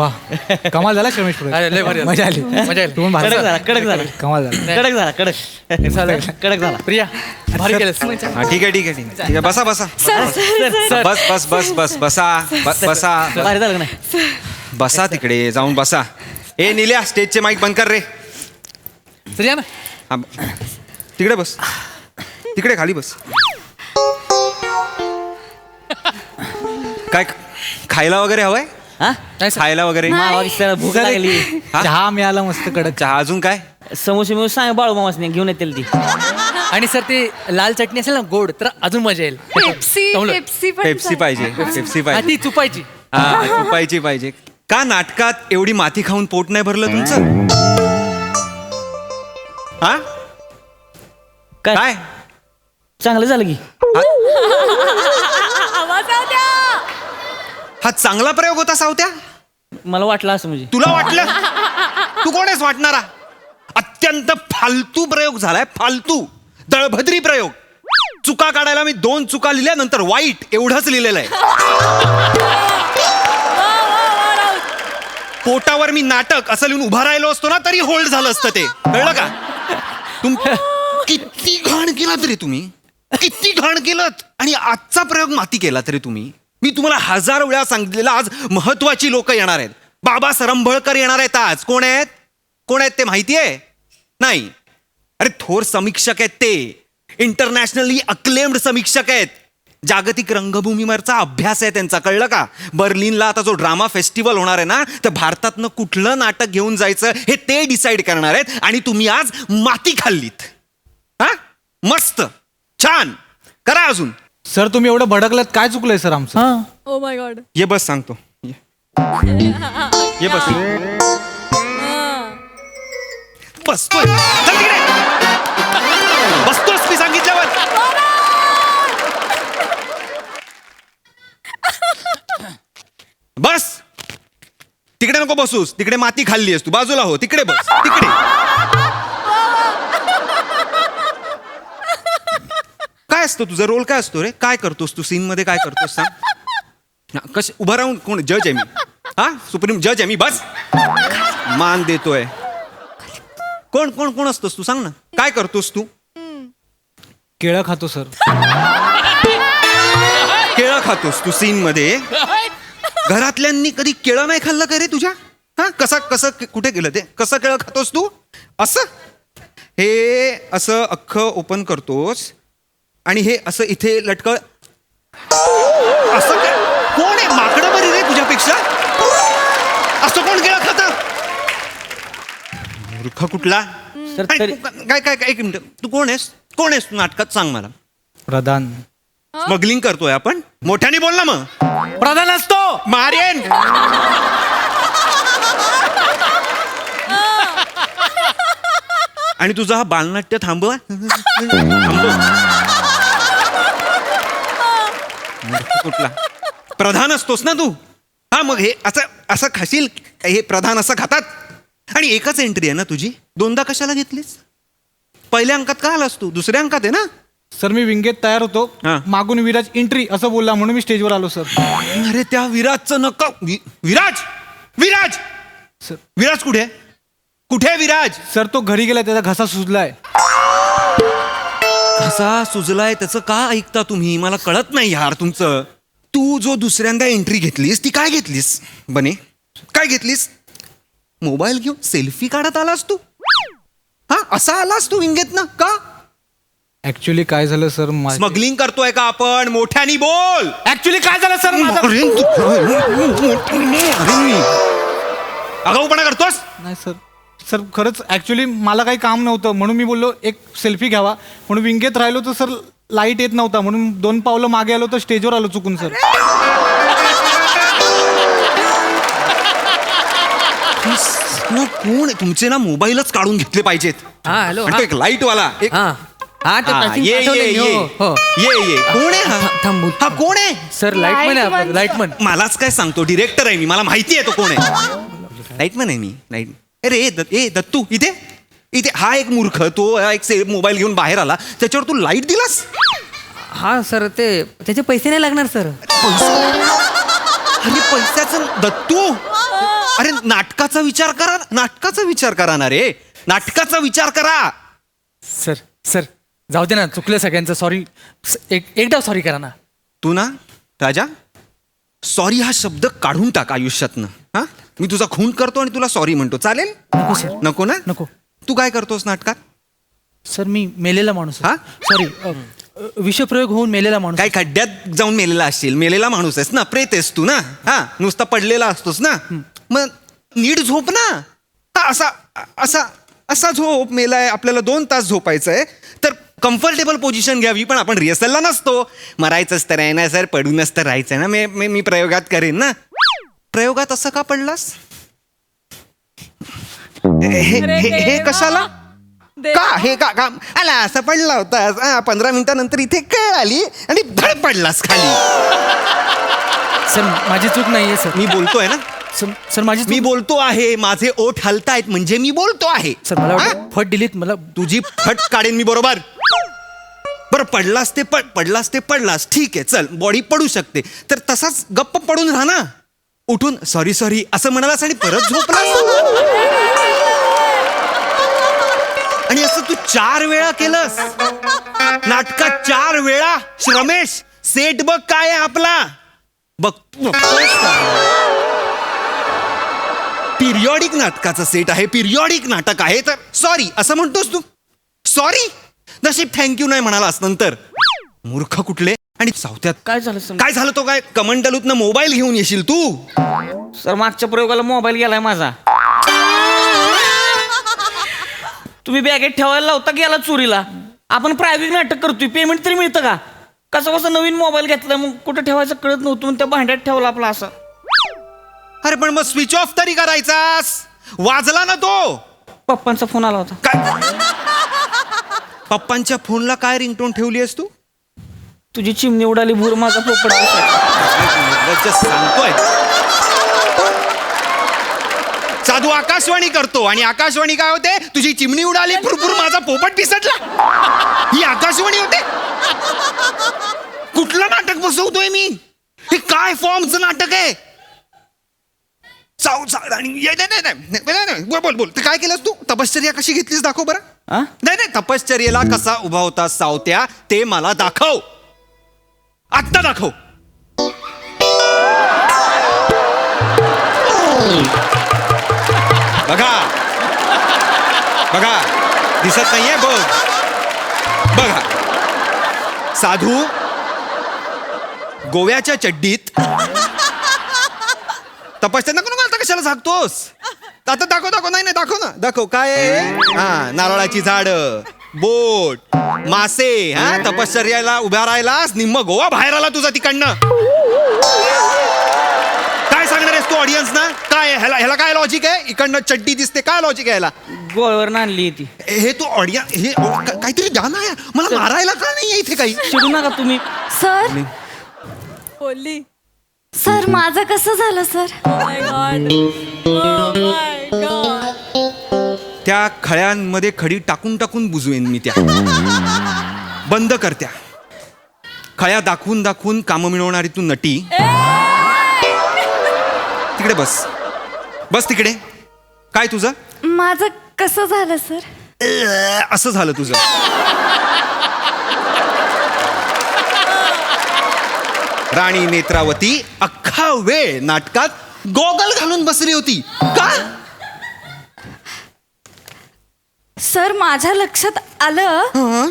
वा. कमाल झाला रमेश पुढे अरे, लय भारी झालं. मजा आली. मजा आली. तू पण भारी कडक झाला. कडक झाला. कमाल झाला. कडक झाला कडक. झालं? कडक झाला. प्रिया भारी केलंस हा ठीक आहे ठीक आहे ठीक आहे. ठीक आहे बसा बसा. सर बस बस बस बस बसा ब- बसा. भारी झालं का नाही? बसा तिकडे जाऊन बसा. ए निल्या स्टेजचे माईक बंद कर रे. या ना. हा, ब- तिकडे बस. तिकडे खाली बस. काय खायला वगैरे हवंय? हा? नाही खायला वगैरे? मावा भूक लागली. हा? चहा मिळाला मस्त कडक. चहा अजून काय? समोसे मिळून सांग बाळू मामासने घेऊन येतील ती. आणि सर ते लाल चटणी असेल ना गोड तर अजून मजा येईल. पेप्सी जमलं. पेप्सी पण पेप्सी पाहिजे पेप्सी हा, पाहिजे ती चुपायची. हा चुपायची पाहिजे. का नाटकात एवढी माती खाऊन पोट नाही भरलं तुमचं? हा? काय? काय? चांगलं झालं की. आवाज जाऊ द्या हा चांगला प्रयोग होता सावत्या? मला वाटलं असं म्हणजे. तुला वाटलं? तू कोण आहेस वाटणारा? अत्यंत फालतू प्रयोग झालाय फालतू. दळभद्री प्रयोग. चुका काढायला मी दोन चुका लिहिल्या नंतर वाईट एवढंच लिहिलेलं आहे. पोटावर मी नाटक असं लिहून उभा राहिलो असतो ना तरी होल्ड झालं असतं ते. कळलं का? तुम किती घाण केलात रे तुम्ही? किती घाण केलं आणि आजचा प्रयोग माती केला तरी तुम्ही? मी तुम्हाला हजार वेळा सांगितलेलं आज महत्वाची लोक येणार आहेत. बाबा सरंभळकर येणार आहेत आज. कोण आहेत? कोण आहेत ते माहिती आहे? नाही. अरे थोर समीक्षक आहेत ते. इंटरनॅशनली अक्लेम्ड समीक्षक आहेत. जागतिक रंगभूमीवरचा अभ्यास आहे त्यांचा. कळलं का? बर्लिनला आता जो ड्रामा फेस्टिवल होणार आहे ना तर भारतातनं कुठलं नाटक घेऊन जायचं हे ते डिसाईड करणार आहेत आणि तुम्ही आज माती खाल्लीत. हा? मस्त. छान. करा अजून. सर तुम्ही एवढं भडकलात काय चुकलंय सर आमचं? हा. ओ माय गॉड ये बस सांगतो. ये. ये बस. बसतोय. चल तिकडे. बसतोस मी सांगितल्यावर. बस. तिकडे नको बसूस. तिकडे माती खाल्ली तू. बाजूला हो. तिकडे बस. तिकडे काय असतं? तुझा रोल काय असतो रे? काय करतोस तू? सीन मध्ये काय करतोस सांग. कश उभा राहून कोण? जज आहे मी. हा? सुप्रीम जज आहे मी बस. मान देतोय. कोण कोण कोण असतोस तू? सांग ना. काय करतोस तू? केळं खातो सर. केळं खातोस तू सीन मध्ये घरातल्यांनी कधी केळं नाही खाल्लं का रे तुझ्या? हा? कसं कसं कुठे गेलं ते? कसं केळं खातोस तू? असं? हे असं अख्खं ओपन करतोस. आणि हे असं इथे लटक असं काय? कोण आहे? माकडं बरी रे तुझ्यापेक्षा. असं कोण केळं खात मूर्ख कुठला? सर, काय तरी- काय काय काय- एक मिनिट. तू कोण आहेस? कोण आहेस तू नाटकात? सांग मला. प्रधान. स्मगलिंग करतोय आपण? मोठ्याने बोल ना मग. प्रधान असतो! मारेन. आणि तुझं हा बालनाट्य थांबवा. थांबव मूर्ख कुठला? प्रधान असतोस ना तू. हा मग हे असं असं खाशील? हे प्रधान असं खातात? आणि एकच एंट्री आहे ना तुझी. दोनदा कशाला घेतलीस? पहिल्या अंकात का आलास तू? दुसऱ्या अंकात आहे ना? सर मी विंगेत तयार होतो. मागून विराज एंट्री असं बोलला म्हणून मी स्टेजवर आलो सर. अरे त्या विराजचं नका. वि- विराज! विराज! सर. विराज कुठे? आहे? कुठे आहे विराज? सर तो घरी गेला त्याचा घसा सुजलाय. कसा सुजलाय त्याचं का ऐकता तुम्ही? मला कळत नाही यार तुमचं. तू जो दुसऱ्यांदा एंट्री घेतलीस ती काय घेतलीस? बने काय घेतलीस? मोबाईल घेऊन सेल्फी काढत आलास तू? हा असा आलास तू विंगेत ना का? ऍक्च्युली काय झालं सर स्मगलिंग करतोय का आपण? मोठ्यानी बोल! ऍक्च्युली काय झालं सर माझं अरे तू- करतोस? नाही सर सर खरंच ऍक्च्युली मला काही काम नव्हतं. म्हणून मी बोललो एक सेल्फी घ्यावा. म्हणून विंगेत राहिलो तर सर लाइट येत नव्हता. म्हणून दोन पावलं मागे आलो तर स्टेजवर आलो चुकून सर. कोण आहे? तुमचे ना मोबाईलच काढून घेतले पाहिजेत. हा हॅलो आणि तो एक लाइट वाला. एक हा. हा ते हा, passing ये ये मी, ये. हो, हो. ये ये. कोण आहे हा? थांबू. हा कोण आहे? सर लाईटमन आहे. लाईटमन मलाच काय सांगतो डिरेक्टर आहे मी. मला माहिती आहे तो कोण आहे. लाईटमॅन आहे मी. लाइट अरे ए दत्त- ए दत्तू इथे? इथे हा एक मूर्ख तो हा एक से- मोबाईल घेऊन बाहेर आला. त्याच्यावर तू लाइट दिलास? हा सर ते त्याचे पैसे नाही लागणार सर. अरे पैशाचं दत्तू? अरे नाटकाचा विचार करा नाटकाचा विचार करा ना रे. नाटकाचा विचार करा. सर सर जाऊ दे ना चुकलं सगळ्यांचं सॉरी एक एकदा सॉरी करा ना. तू ना राजा सॉरी हा शब्द काढून टाक आयुष्यातनं हा? मी तुझा खून करतो आणि तुला सॉरी म्हणतो. चालेल? नको सर नको ना? नको. तू काय करतोस नाटकात? सर मी मेलेला माणूस हा? सॉरी विषप्रयोग होऊन मेलेला माणूस काय खड्ड्यात जाऊन मेलेला असशील मेलेला माणूस आहेस ना? प्रेत आहेस तू ना? हा? नुसता पडलेला असतोस ना? मग नीट झोप ना? हा, असा असा असा झोप मेलाय. आपल्याला दोन तास झोपायचं आहे. तर कम्फर्टेबल पोझिशन घ्यावी पण आपण रिहर्सलला नसतो. मरायचंच तर आहे ना सर पडूनच तर राहायचं आहे ना? मी- मी मी प्रयोगात करेन ना? प्रयोगात असं का पडलास? हे- हे हे- हे कशाला? का हे का का? आला असं पडला होतास हा, पंधरा मिनिटानंतर इथे कळ आली आणि धड पडलास खाली. सर माझी चूक नाहीये सर. मी बोलतोय ना? सर सर माझी मी चूक बोलतो आहे माझे ओठ हलतायत म्हणजे मी बोलतो आहे. सर मला हा? फट दिलीत मला तुझी फट काढेन मी बरोबर? बरं पडलास ते पड पडलास ते पडलास. ठीक आहे चल बॉडी पडू शकते. तर तसाच गप्प पडून राहा ना. उठून सॉरी सॉरी असं म्हणालास आणि परत झोपलास? आणि असं तू चार वेळा केलंस. नाटकात चार वेळा. रमेश सेट बघ काय आहे आपला. बघ पिरियॉडिक नाटकाचा सेट आहे. पिरियॉडिक नाटक आहे तर सॉरी असं म्हणतोस तू. सॉरी नशीब थँक्यू नाही म्हणालास नंतर. मूर्ख कुठले? आणि सावत्यात काय झालं सर काय झालं तो काय? कमंडलूतनं मोबाईल घेऊन येशील तू? सर मागच्या प्रयोगाला मोबाईल गेलाय माझा. तुम्ही बॅगेत ठेवायला लावता गेला चोरीला. आपण प्रायव्हेट नाटक करतोय पेमेंट तरी मिळतं का? कसं कसं नवीन मोबाईल घेतला मग कुठं ठेवायचं कळत नव्हतं मग त्या भांड्यात ठेवला आपला असं. अरे पण मग स्विच ऑफ तरी करायचास. वाजला ना तो. पप्पांचा फोन आला होता. काय? पप्पांच्या फोनला काय रिंगटोन ठेवली आहेस तू? तुझी चिमणी उडाली भूर माझा पोपट सांगतोय. साधू आकाशवाणी करतो आणि आकाशवाणी काय होते? तुझी चिमणी उडाली फुरफुर माझा पोपट पिसटला. ही आकाशवाणी होते. कुठलं नाटक बसवतोय मी? हे काय फॉर्मचं नाटक आहे? चाव चाव आणि ये- नाही, नाही, नाही, नाही, नाही, बोल बोल बोल. ते काय केलंस तू? तपश्चर्या कशी घेतलीस दाखव बरं. आ? नाही नाही तपश्चर्येला कसा उभा होता सावत्या ते मला दाखव. आत्ता दाखव. बघा. बघा. दिसत नाहीये बघ. बघा. साधू गोव्याच्या चड्डीत तपासते नको नको आता कशाला झाकतोस? आता दाखव दाखव. नाही नाही दाखव ना. दाखव. काय हा नारळाची झाड. बोट मासे हा? तपश्चर्याला उभ्या राहिलास? निम्म गोवा बाहेर आला तुझा तिकडनं. काय सांगणार आहेस तू ऑडियन्स ना? काय आहे? ह्याला ह्याला काय लॉजिक आहे? इकडनं चड्डी दिसते. काय लॉजिक आहे ह्याला? गोव्यावर आणली ती. हे तू ऑडियन्स हे का- काहीतरी गाणं आहे. मला मारायला का नाही इथे काही? चिडू नका तुम्ही. सर? बोलली. सर माझं कसं झालं सर? Oh my त्या खळ्यांमध्ये खडी टाकून टाकून बुजवेन मी त्या. बंद कर त्या. खळ्या दाखवून दाखवून कामं मिळवणारी तू नटी. तिकडे बस. बस तिकडे. काय तुझं? माझं कसं झालं सर? असं झालं तुझं. राणी नेत्रावती अख्खा वेळ नाटकात गॉगल घालून बसली होती. का? सर माझ्या लक्षात आलं.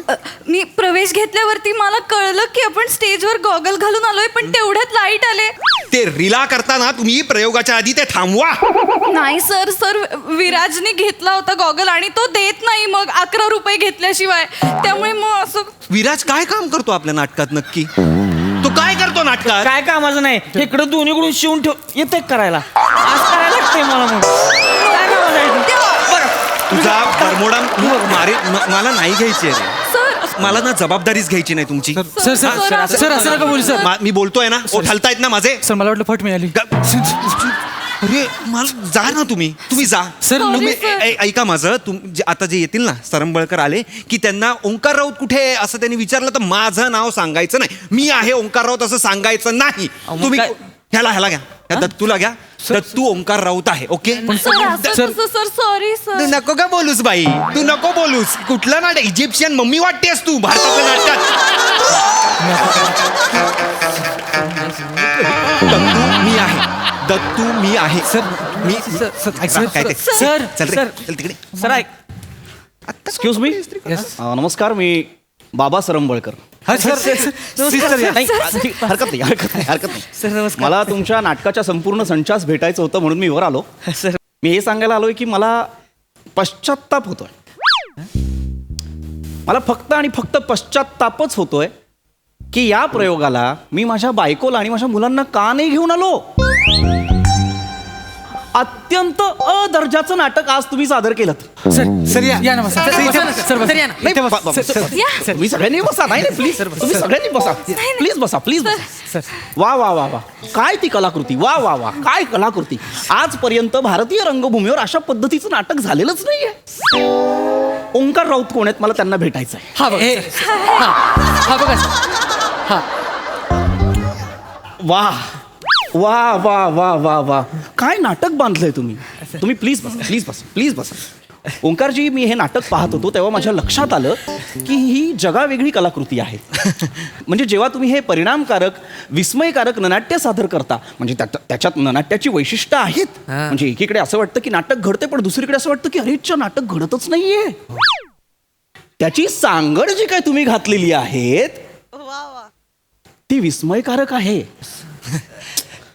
अ, मी प्रवेश घेतल्यावरती मला कळलं की आपण स्टेजवर गॉगल घालून आलोय पण तेवढ्यात लाइट आले. ते रिला करताना तुम्ही प्रयोगाच्या आधी ते थांबवा. नाही सर सर विराजने घेतला होता गॉगल आणि तो देत नाही मग अकरा रुपये घेतल्याशिवाय. त्यामुळे मग असं विराज काय काम करतो आपल्या नाटकात नक्की? तो काय करतो नाटकात? काय कामाचं नाही. इकडं दोन्हीकडून शिवून ठेव. येते करायला? आज करायला लागतंय मला मग तुझा बरमोडा मारे म- मला नाही घ्यायची आहे मला ना जबाबदारीच घ्यायची नाही तुमची. सर सर सर, सर असं नका बोलू सर. मा- मी बोलतोय ना ओठ हलतायत ना माझे. सर मला वाटलं फट मिळाली. ग- अरे मला जा ना तुम्ही. तुम्ही जा. सर Sorry, तुम्ही sir. ऐ- ऐका माझं तुम जे आता जे येतील ना सरंबळकर आले की त्यांना ओंकार राऊत कुठे आहे असं त्यांनी विचारलं तर माझं नाव सांगायचं नाही. मी आहे ओंकार राऊत असं सांगायचं नाही. तुम्ही? ह्याला ह्याला घ्या. ह्या दत्तूला घ्या. दत्तू ओंकार राऊत आहे ओके? सर असं सर- तसं सर सॉरी तू सर नको का बोलूस बाई. तू नको बोलूस. कुठलं नाटक? इजिप्शियन मम्मी वाटतेस तू भारताचं नाटक. दत्तू मी आहे. दत्तू मी आहे. सर मी सर सर सर, काय ते? सर चल रे, सर चल तिकडे. सर ऐक. Excuse me. नमस्कार मी बाबा सरंबळकर. हा सर. सिस्टर या नाही ठीक, हरकत नाही हरकत नाही हरकत सर, नाही नमस्कार. मला तुमच्या नाटकाच्या संपूर्ण संचास भेटायचं होतं म्हणून मी वर आलो. सर. मी हे सांगायला आलोय की मला पश्चात्ताप होतोय. मला फक्त आणि फक्त पश्चात्तापच होतोय की या प्रयोगाला मी माझ्या बायकोला आणि माझ्या मुलांना का नाही घेऊन आलो? अत्यंत अदर्जाचं नाटक आज तुम्ही सादर केलं सर सर या या ना बसा. सर बसा ना, सर बसा. नाही, इथे बस. सर, सर, या. तुम्ही सगळ्यांनी बसा. नाही नाही प्लीज तुम्ही सगळ्यांनी बसा. प्लीज बसा प्लीज बसा. सर. वा वा वा वा. काय ती कलाकृती? वा वा वा. काय कलाकृती? आजपर्यंत भारतीय रंगभूमीवर अशा पद्धतीचं नाटक झालेलंच नाहीये. ओंकार राऊत कोण आहेत? मला त्यांना भेटायचं आहे. हा बघा सर. हा हा बघा सर. हा. वा. वा वा वा वा वा. काय नाटक बांधलंय तुम्ही? तुम्ही प्लीज बसा प्लीज बसा प्लीज बसा. ओंकारजी मी हे नाटक पाहत होतो तेव्हा माझ्या लक्षात आलं की ही जगावेगळी कलाकृती आहे. म्हणजे जेव्हा तुम्ही हे परिणामकारक विस्मयकारक ननाट्य सादर करता म्हणजे त्याच्यात ननाट्याची वैशिष्ट्य आहेत. हा. म्हणजे एकीकडे असं वाटतं की नाटक घडते पण दुसरीकडे असं वाटतं की अरेच्या नाटक घडतच नाहीये. त्याची सांगड जी काय तुम्ही घातलेली आहेत ती विस्मयकारक आहे.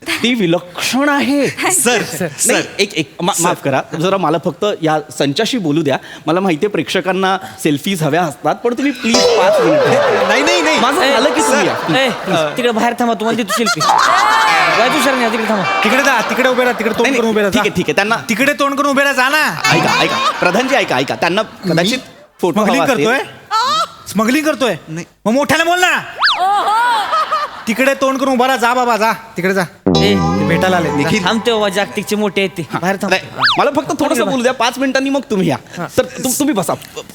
ती विलक्षण आहे. सर सर एक एक मा- माफ करा. जरा मला फक्त या संचाशी बोलू द्या. मला माहितीये प्रेक्षकांना सेल्फीज हव्या असतात पण तुम्ही प्लीज पाच मिनिट नाही नाही नाही. माझं झालं की तुम्ही या. ए, तिकडे बाहेर थांबा तुम्हाला देतो शिल्पी काय तू सर तिकडे थांबा. तिकडे जा तिकडे उभे राहा तिकडे नाही, तोंड करून उभे नाही, ठीक राहा आहे ठीक आहे. त्यांना तिकडे तोंड करून उभे राहा जा ना. ऐका ऐका. प्रधानजी ऐका ऐका. त्यांना कदाचित फोटो स्मगलिंग. करतोय? स्मगलिंग करतोय? नाही. मग मोठ्याने बोल ना. तिकडे तोंड करून उभा राहा. जा बाबा जा. तिकडे जा. ए ते भेटायला आले जा. थांबते बाबा जागतिकचे मोठे आहेत ते. बाहेर थांब. नाही, मला फक्त थोडस बोलू द्या. पाच मिनिटांनी मग तुम्ही या. तर तु- तुम्ही बसा.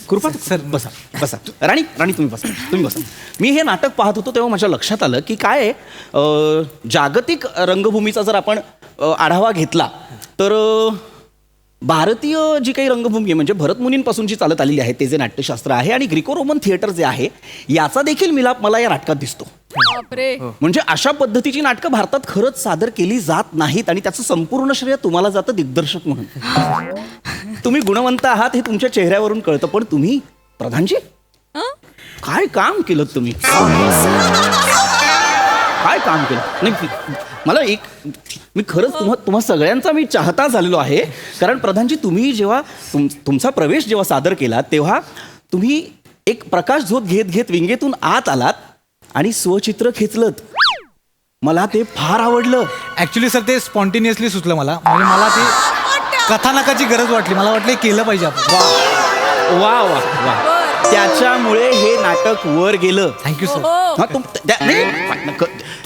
कृपा सर बसा. बसा. राणी राणी तुम्ही बसा. तुम्ही बसा. मी हे नाटक पाहत होतो तेव्हा माझ्या लक्षात आलं की काय आहे, अं, जागतिक रंगभूमीचा जर आपण अं, आढावा घेतला तर अं, भारतीय जी काही रंगभूमी आहे म्हणजे भरतमुनींपासून जी चालत आलेली आहे ते जे नाट्यशास्त्र आहे आणि ग्रिको रोमन थिएटर जे आहे याचा देखील मिलाप मला या नाटकात दिसतो. बापरे. म्हणजे अशा पद्धतीची नाटकं भारतात खरंच सादर केली जात नाहीत आणि त्याचं संपूर्ण श्रेय तुम्हाला जातं दिग्दर्शक म्हणून. तुम्ही गुणवंत आहात हे तुमच्या चेहऱ्यावरून कळतं पण तुम्ही प्रधानजी काय काम केलं तुम्ही? काय काम केलं? नाही मला एक मी खरंच तुम्हा तुम्हा सगळ्यांचा मी चाहता झालेलो आहे कारण प्रधानजी तुम्ही जेव्हा तुम तुमचा प्रवेश जेव्हा सादर केला तेव्हा तुम्ही एक प्रकाश झोत घेत घेत विंगेतून आत आलात आणि स्वचित्र खेचलत. मला ते फार आवडलं. ऍक्च्युली सर ते स्पॉन्टेनियसली सुचलं मला. म्हणजे मला ते कथानकाची गरज वाटली. मला वाटलं हे केलं पाहिजे आपण. वा. वा वा त्याच्यामुळे हे नाटक वर गेलं. थँक्यू सर हो हा,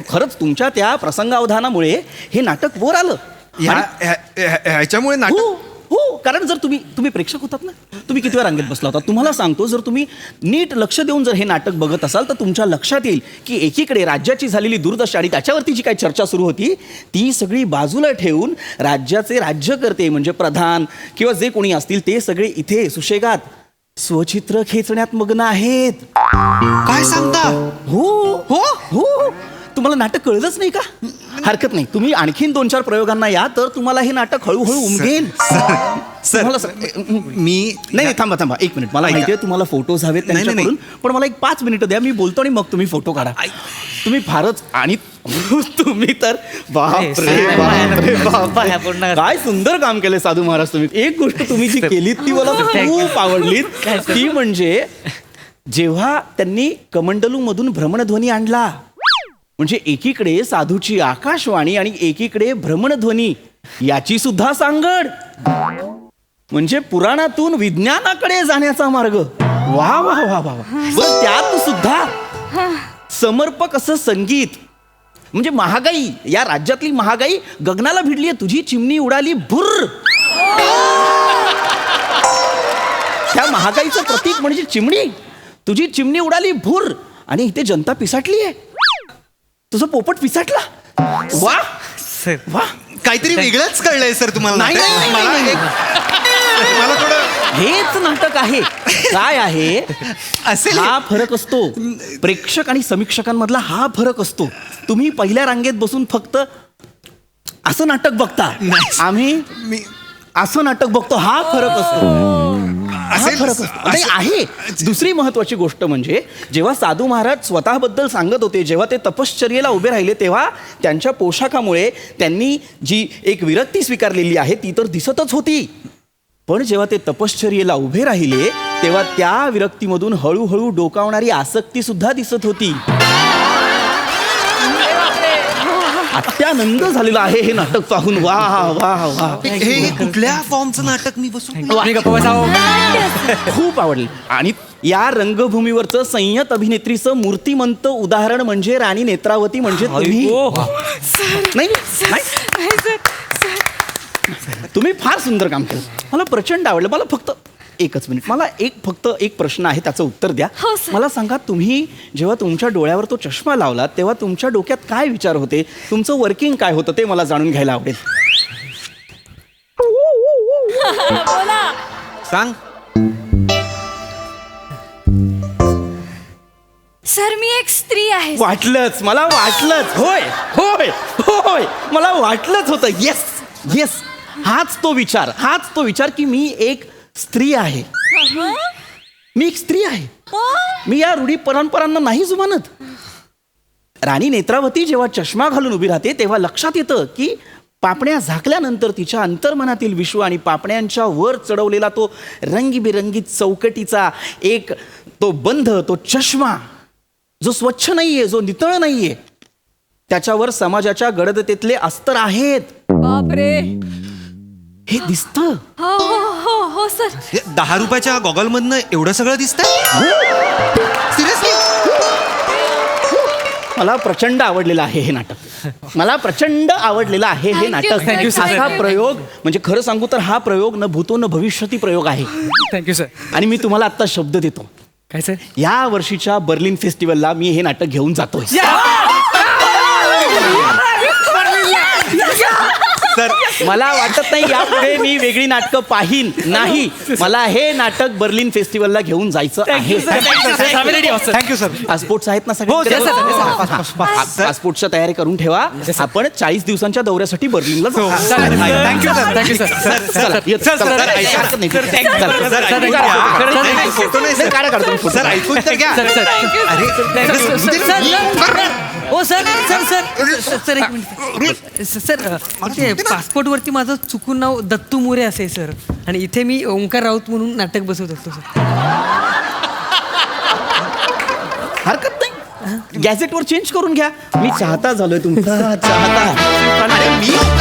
खरंच तुमच्या त्या प्रसंगावधानामुळे हे नाटक वर आलं. ह्याच्यामुळे हो. नाटक हो कारण जर तुम्ही तुम्ही प्रेक्षक होतात ना तुम्ही किती वेळा रांगेत बसला होता तुम्हाला सांगतो जर तुम्ही नीट लक्ष देऊन जर हे नाटक बघत असाल तर तुमच्या लक्षात येईल की एकीकडे राज्याची झालेली दुर्दशा आणि त्याच्यावरती जी काही चर्चा सुरू होती ती सगळी बाजूला ठेवून राज्याचे राज्यकर्ते म्हणजे प्रधान किंवा जे कोणी असतील ते सगळे इथे सुशेगात स्वचित्र खेचण्यात मग्न आहेत. काय सांगता? हो हो? हो. तुम्हाला नाटक कळलंच नाही का? हरकत नाही. तुम्ही आणखीन दोन चार प्रयोगांना या तर तुम्हाला हे नाटक हळूहळू उमगेल. सर तुम्हाला स- मी नाही नाही थांबा थांबा. एक मिनिट. मला. माहितीये तुम्हाला फोटोज हवेत नाही, नाही, त्यांच्याकडून पण मला एक पाच मिनिटं द्या. मी बोलतो आणि मग तुम्ही फोटो काढा. तुम्ही फारच आणि तुम्ही तर बाप रे, नाही, बाप रे, रे. काय सुंदर काम केलंय साधू महाराज तुम्ही. एक गोष्ट तुम्ही जी केलीत ती मला खूप आवडली ती म्हणजे जेव्हा त्यांनी कमंडलू मधून भ्रमणध्वनी आणला म्हणजे एकीकडे साधूची आकाशवाणी आणि एकीकडे भ्रमणध्वनी याची सुद्धा सांगड. म्हणजे पुराणातून विज्ञानाकडे जाण्याचा मार्ग. वा वा वा वा वा. त्यात सुद्धा समर्पक असं संगीत म्हणजे महागाई या राज्यातली महागाई गगनाला भिडली तुझी चिमणी उडाली भुर्र. त्या महागाईचं प्रतीक म्हणजे चिमणी. तुझी चिमणी उडाली भुर आणि इथे जनता पिसाटली आहे तुझं पोपट पिसाटला वा. सर. वा. काहीतरी वेगळंच कळलंय सर तुम्हाला नाही, नाही, नाही, मला नाही, एक- मला थोडं हेच नाटक आहे. काय आहे? असेल हा. फरक असतो. प्रेक्षक आणि समीक्षकांमधला हा फरक असतो. तुम्ही पहिल्या रांगेत बसून फक्त असं नाटक बघता. नाही. आम्ही मी असं नाटक बघतो. हा फरक असतो. हा असेल फरक असतो. नाही, आहे. दुसरी महत्वाची गोष्ट म्हणजे जेव्हा साधू महाराज स्वतःबद्दल सांगत होते जेव्हा ते तपश्चर्येला उभे राहिले तेव्हा त्यांच्या पोशाखामुळे त्यांनी जी एक विरक्ती स्वीकारलेली आहे ती तर दिसतच होती. पण जेव्हा ते तपश्चर्येला उभे राहिले तेव्हा त्या विरक्तीमधून हळूहळू डोकावणारी आसक्ती सुद्धा दिसत होती. अत्यानंद झालेला आहे हे नाटक पाहून. वा वा वा हे हे कुठल्या फॉर्मचं नाटक मी बसून तुम्ही गप्प बसावं. खूप आवडली. आणि या रंगभूमीवरचं संयत अभिनेत्रीचं मूर्तिमंत उदाहरण म्हणजे राणी नेत्रावती म्हणजे तुम्ही. नाही नाही. तुम्ही फार सुंदर काम केलं. मला प्रचंड आवडलं. मला फक्त एकच मिनिट. मला एक फक्त एक प्रश्न आहे त्याचं उत्तर द्या. हो, सर. मला सांगा तुम्ही जेव्हा तुमच्या डोळ्यावर तो चष्मा लावला तेव्हा तुमच्या डोक्यात काय विचार होते? तुमचं वर्किंग काय होतं ते मला जाणून घ्यायला आवडेल. सांग. सर मी एक स्त्री आहे वाटलंच. मला वाटलंच. होय होय होय. मला वाटलंच होतं. येस येस हाच तो विचार. हाच तो विचार की मी एक स्त्री आहे. मी एक स्त्री आहे. मी या रूढी परंपरांना नाही जुमानत. राणी नेत्रावती जेव्हा चष्मा घालून उभी राहते तेव्हा लक्षात येतं की पापण्या झाकल्यानंतर तिच्या अंतर्मनातील विश्व आणि पापण्यांच्या वर चढवलेला तो रंगीबेरंगी चौकटीचा एक तो बंध तो चष्मा जो स्वच्छ नाहीये जो नितळ नाहीये त्याच्यावर समाजाच्या गडदतेतले अस्तर आहेत. बापरे! हे दिसतं. हो हो हो हो सर. दहा रुपयाच्या गॉगल मधनं एवढं सगळं दिसतंय? सिरियसली मला प्रचंड आवडलेलं आहे हे नाटक. मला प्रचंड आवडलेलं आहे हे Thank you, नाटक. thank you, sir. असा प्रयोग म्हणजे खरं सांगू तर हा प्रयोग न भूतो न भविष्यती प्रयोग आहे. थँक्यू सर आणि मी तुम्हाला आता शब्द देतो. काय सर या वर्षीच्या बर्लिन फेस्टिवलला मी हे नाटक घेऊन जातोय. सर मला वाटत नाही यापुढे मी वेगळी नाटकं पाहीन नाही मला हे नाटक बर्लिन फेस्टिवलला घेऊन जायचं आहे थँक्यू सर पासपोर्ट्स आहेत ना हो सगळे पासपोर्टच्या तयारी करून ठेवा आपण चाळीस दिवसांच्या दौऱ्यासाठी बर्लिनला जाऊ. Thank you sir thank you sir sir, sir. Sir, ऐकून नाही, नाही, सर. Sir sir. सर ओ सर सर सर सर एक मिनिट. सर ते पासपोर्ट वरती माझं चुकून नाव दत्तू मोरे असे सर. आणि इथे मी ओंकार राऊत म्हणून नाटक बसवत असतो सर. हरकत नाही. गॅझेट वर चेंज करून घ्या. मी चाहता झालोय तुमचा. चाहता. अरे मी?